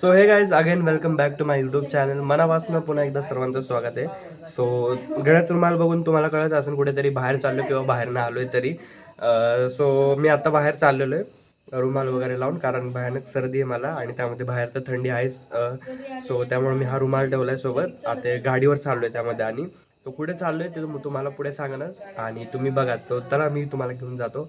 So hey guys again welcome back to my YouTube channel मनापासून पुन्हा एकदा सर्वांचं स्वागत आहे. सो गळ्यात रुमाल बघून तुम्हाला कळत असेल कुठेतरी बाहेर चाललो किंवा बाहेर ना आलोय तरी. Uh, सो मी आता बाहेर चाललेलो आहे रुमाल वगैरे लावून कारण भयानक सर्दी आहे मला आणि त्यामध्ये बाहेर तर थंडी आहेच uh, सो त्यामुळे मी हा रुमाल ठेवलाय सोबत. आता गाडीवर चाललो आहे त्यामध्ये आणि. तो कुठे चाललो आहे ते तुम्हाला पुढे सांगणच आणि तुम्ही बघा. तो चला मी तुम्हाला घेऊन जातो.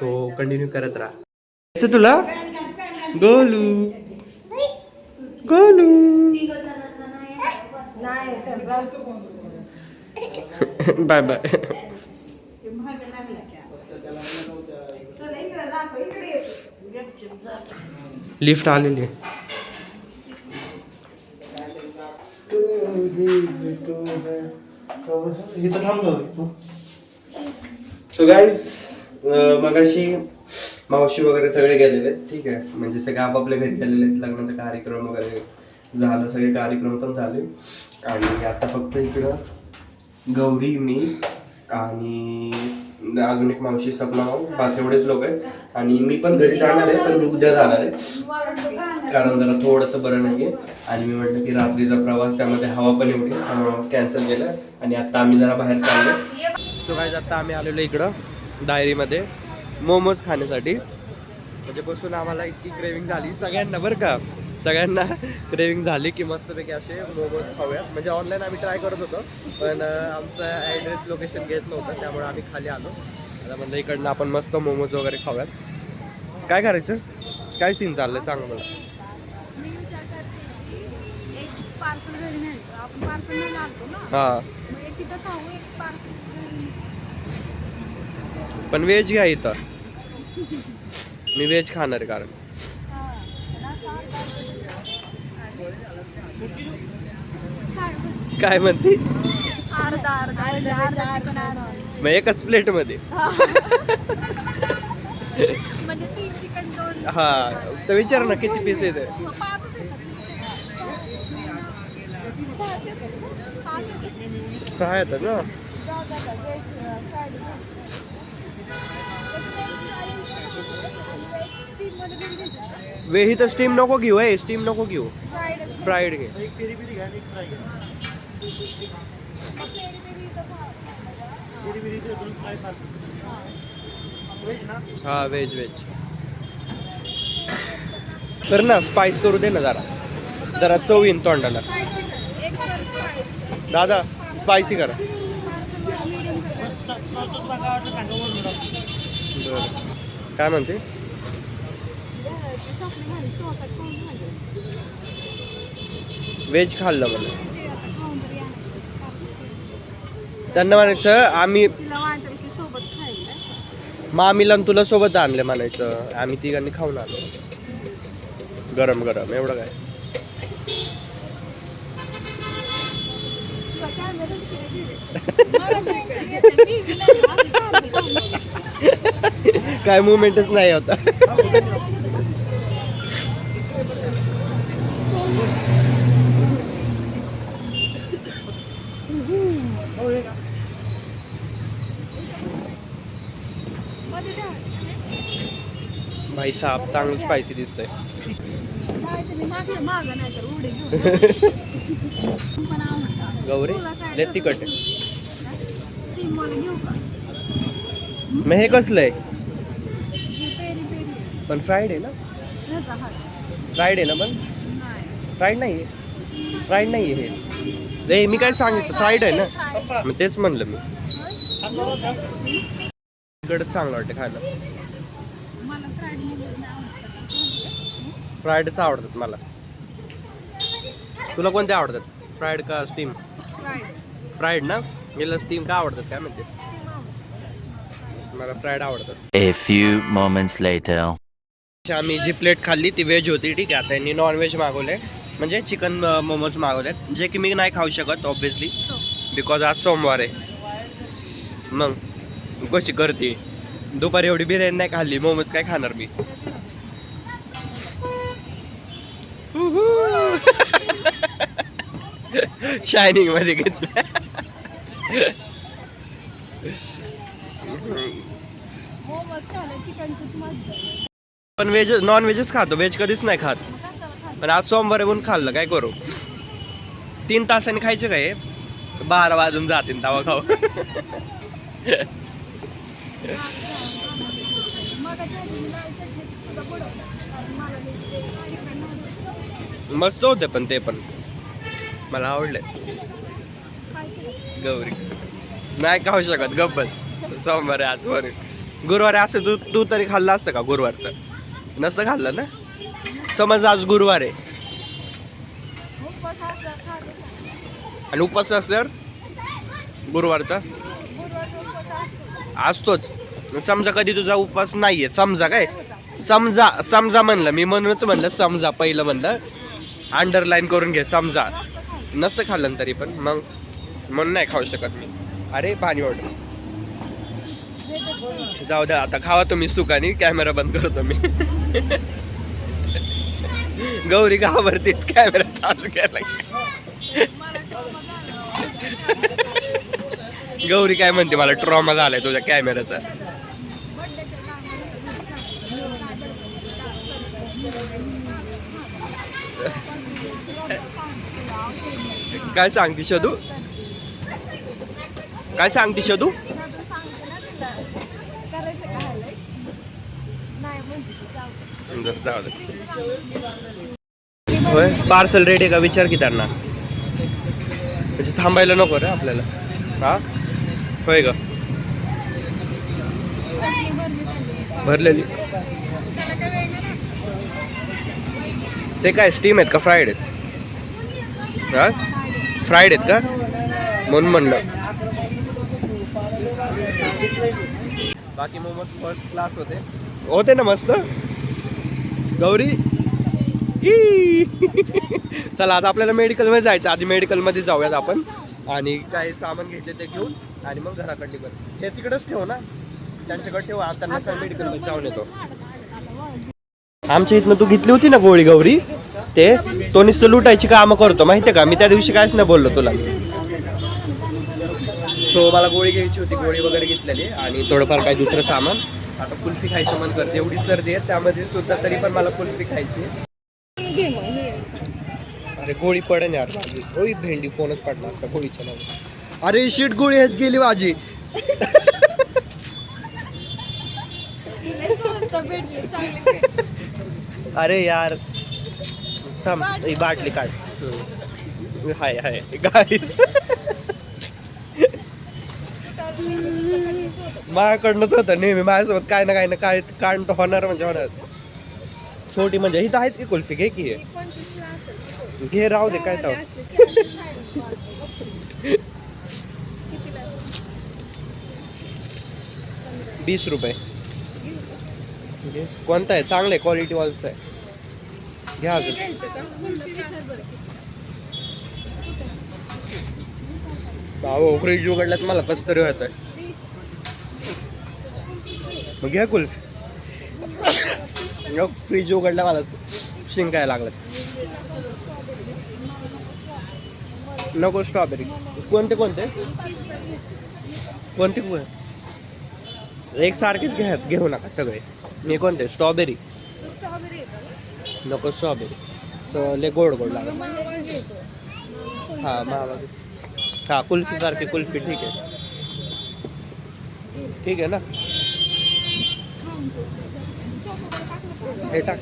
सो कंटिन्यू करत राहा. तुला? Golu. Golu bye bye. Lift आलेली आहे. सो गाईज मगाशी मावशी वगैरे सगळे गेलेले आहेत. ठीक आहे. म्हणजे सगळे आपापल्या घरी गेलेले आहेत. लग्नाचा कार्यक्रम वगैरे झालं. सगळे कार्यक्रम पण झाले. आणि आता फक्त इकडं गौरी मी आणि अजून एक मावशी सपना बास पाच एवढेच लोक आहेत. आणि मी पण घरी जाणार आहे पण मी उद्या जाणार आहे. कारण जरा थोडंसं बरं नाहीये. आणि मी म्हटलं की रात्रीचा प्रवास त्यामध्ये हवा पण एवढी त्यामुळं कॅन्सल केलं. आणि आता आम्ही जरा बाहेर चाललो सो काय आता आम्ही आलेलो इकडं डायरीमध्ये मोमोज खाण्यासाठी. म्हणजे बसून आम्हाला इतकी क्रेविंग झाली. सगळ्यांना बरं का? सगळ्यांना क्रेविंग झाली की मस्तपैकी असे मोमोज खाऊयात. म्हणजे ऑनलाईन आम्ही ट्राय करत होतो पण आमचं ॲड्रेस लोकेशन घेत नव्हतं त्यामुळे आम्ही खाली आलो. आता म्हणलं इकडनं आपण मस्त मोमोज वगैरे खाऊयात. काय करायचं? काय सीन चाललंय? सांग मला मी पण व्हेज घ्या इथं. मी व्हेज खाणार कारण. काय म्हणते? मग एकच प्लेटमध्ये म्हणजे तीन चिकन दोन हा तर विचार ना किती पीस येते. सहा येतात ना? जाऊ द्या आता, veg, fried veg steam मध्ये पण घ्यायचे का? वे ही तर स्टीम नको घेऊ आहे स्टीम नको घेऊ फ्राईड घे. हा व्हेज व्हेज कर ना स्पाइस करू दे ना जरा जरा चव येईन तोंडाला. दादा स्पायसी करा Parcel वर medium करा. बरं. काय म्हणते? व्हेज खाल्लं मला त्यांना म्हणायचं आम्ही मामीला तुला सोबत आणले म्हणायचं. आम्ही तिघांनी खाऊन आलो. गरम गरम. एवढं काय? काय मुवमेंटच नाही होता. भाई साप चांगलं स्पायसी दिसतंय. गौरी लय आहे Steam वालं घेऊ का? मग हे कसलं आहे? हे. पण फ्राईड आहे. ना. फ्राईड आहे ना पण. फ्राईड नाही आहे फ्राईड नाही आहे हे. रे मी काय सांगितलं फ्राईड आहे ना? मग तेच म्हणलं मी. इकडं चांगलं वाटतं खायला. फ्राईडच आवडतात मला. तुला कोणते आवडतात? फ्राईड का स्टीम. फ्राईड ना? मला स्टीम का आवडतात काय म्हणते. मला फ्राईड आवडतात. A few moments later. अच्छा, आम्ही जी प्लेट खाल्ली ती व्हेज होती ठीक आहे. आता यांनी नॉन व्हेज मागवले म्हणजे चिकन मोमोज मागवलेत. जे की मी नाही खाऊ शकत ऑब्विसली बिकॉज आज सोमवार आहे. मग कशी करते? दुपारी एवढी बिर्याणी नाही खाल्ली मोमोज काय खाणार मी? शायनिंग मध्ये घेतलं पण व्हेज नॉन व्हेजच खातो. व्हेज कधीच नाही खात. पण आज सोमवार येऊन खाल्लं. काय करू? तीन तासाने खायचे काय बारा वाजून जातील तवा खाऊ. मस्त होते पण ते पण. मला आवडले. गौरी. नाही खाऊ शकत. गप बस. सोमवार आज वर. गुरुवारी असं तू तू तरी खाल्लं असतं का गुरुवारचं? नसतं खाल्लं ना? समज आज गुरुवार आहे. आणि उपवास असल्यावर? गुरुवारचा? असतोच. समजा कधी तुझा उपवास नाहीये. समजा काय? समजा समजा म्हणलं. मी म्हणूनच म्हणलं समजा पहिलं म्हणलं. अंडरलाईन करून घे समजा. नसतं खाल्लं तरी पण. मग? म्हणून नाही खाऊ शकत मी. अरे पाणी ऑर्डर जाऊ द्या आता खावा तुम्ही सुखानी कॅमेरा बंद करतो मी. गौरी गावावरतीच कॅमेरा चालू केला गौरी काय म्हणते मला ट्रॉमा झालाय तुझ्या कॅमेराचा काय सांगते शोधू? काय सांगते शोधू? होय पार्सल रेट आहे का? विचार की त्यांना. म्हणजे थांबायला नको रे आपल्याला. हा? होय का भरलेली. ते काय स्टीम आहेत का? फ्राईड आहेत. हा? फ्राईड आहेत का? म्हणून म्हणलं. बाकी मोमोज फर्स्ट क्लास होते. होते ना मस्त. गौरी. चला आता आपल्याला मेडिकलमध्ये जायचं आधी मेडिकलमध्ये जाऊयात आपण. आणि काय सामान घ्यायचे ते घेऊन आणि मग घराकडली पण हे तिकडेच ठेव ना. त्यांच्याकडे ठेव. आता नंतर मेडिकलमध्ये जाऊन येतो. आमच्या इथनं तू घेतली होती ना गोळी गौरी? ते? तो नुसतं लुटायची कामं करतो. माहितीये का? मी त्या दिवशी काहीच नाही बोललो तुला. सो मला गोळी घ्यायची होती गोळी वगैरे घेतलेली. आणि थोडंफार काही दुसरं सामान. आता कुल्फी खायचं मन करते एवढी सर्दी आहे त्यामध्ये सुद्धा तरी पण मला कुल्फी खायची अरे गोळी पडेल यार. माझी ओय भेंडी फोनच पडला असता गोळीच्या नावाने. अरे शीट गोळी हेच गेली माझी. अरे यार थांब ही बाटली काढ. हाय हाय गाईच. माझ्याकडनंच होतं नेहमी. माझ्यासोबत काय ना काय ना काय कांड होणार म्हणजे होणार. छोटी म्हणजे ही तर आहेत की कुल्फी? घे की. घे राहू दे काय टाव वीस रुपये. कोणता आहे? चांगलं क्वालिटी वाल्स आहे. घ्या अजून. भाऊ फ्रीज उघडल्यात मला कस तरी होत आहे मग घ्या कुल्फी. फ्रीज उघडला मला शिंकायला लागलं. नको स्ट्रॉबेरी कोणते कोणते? कोणते कोण एक सारखेच घ्या घेऊ नका सगळे. मी कोणते? स्ट्रॉबेरी नको स्ट्रॉबेरी सो ले गोड गोड लागलं. हां महाग हां कुल्फी सारखी कुल्फी ठीक आहे. ठीक आहे ना? हे टाक.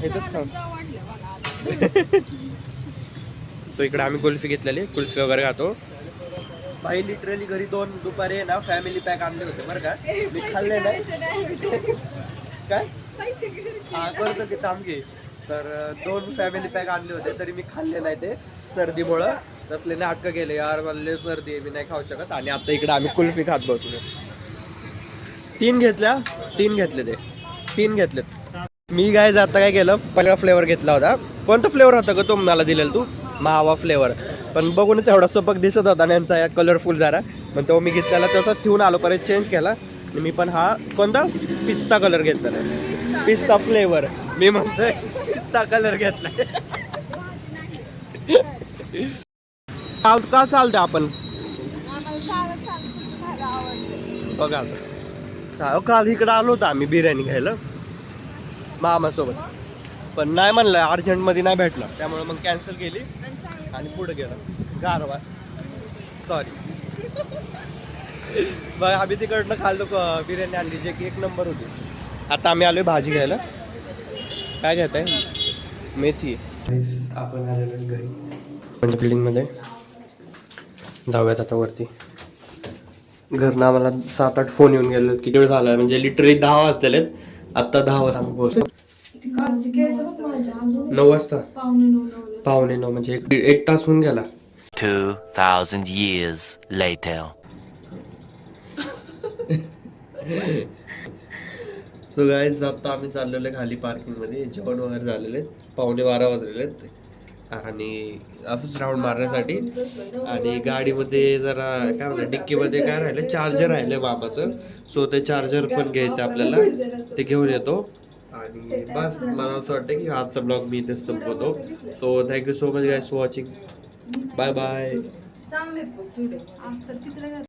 हेच खाऊ सो इकडे आम्ही कुल्फी घेतलेली. कुल्फी वगैरे खातो. भाई लिटरली घरी दोन दुपारी आहे ना फॅमिली पॅक आणले होते बरं का. मी खाल्ले नाही. काय? हा करतो की थांब घे तर दोन फॅमिली पॅक आणले होते तरी मी खाल्ले नाही ते सर्दीमुळं. तसले नाटकं गेले यार मला सर्दी आहे मी नाही खाऊ शकत. आणि आता इकडे आम्ही कुल्फी खात बसलो तीन घेतल्या तीन घेतले ते. तीन घेतलेत मी काय आता काय केलं? पहिला फ्लेवर घेतला होता. कोणता फ्लेवर होता का तो मला दिलेला तू? मावा फ्लेवर पण बघूनच एवढा सपक दिसत होता आणि यांचा कलरफुल जरा पण तो मी घेतलेला तसा ठेवून आलो परत चेंज केला. आणि मी पण हा कोणता? पिस्ता कलर घेतलेला. पिस्ता फ्लेवर मी म्हणतोय पिस्ता कलर घेतलाय चाल का चालतं आपण बघा चा- काल इकडं आलो होतो आम्ही बिर्याणी घ्यायला. मामासोबत. पण नाही म्हणलं अर्जंटमध्ये नाही भेटलं. त्यामुळे मग कॅन्सल केली आणि पुढे गेलं. गारवा. सॉरी बघ आम्ही तिकडनं खाल्लो क- बिर्याणी आणली जे की एक नंबर होती. आता आम्ही आलोय भाजी घ्यायला. काय घेत आहे मेथी. आपण आलेलो घरी. म्हणजे बिल्डिंगमध्ये जाऊयात आता वरती. घरनं आम्हाला सात आठ फोन येऊन गेले किती वेळ झाला म्हणजे लिटरली दहा वाजलेले आत्ता दहा वाजता आम्ही पोहोचलो. नऊ वाजता. पाहुणे नऊ नऊ पावणे नऊ म्हणजे एक तास होऊन गेला. 2,000 years later. सो गाईज आता आम्ही चाललेलो आहे खाली पार्किंगमध्ये जेवण वगैरे झालेले आहेत. पावणे बारा वाजलेले आहेत. आणि असंच राऊंड मारण्यासाठी आणि गाडीमध्ये जरा काय म्हणतात डिक्कीमध्ये काय राहिलं चार्जर राहिलं बाबाचं. सो ते चार्जर पण घ्यायचं आपल्याला. ते घेऊन येतो. आणि बस मला असं वाटतं की आजचा ब्लॉग मी इथेच संपवतो. So thank you so much guys watching bye bye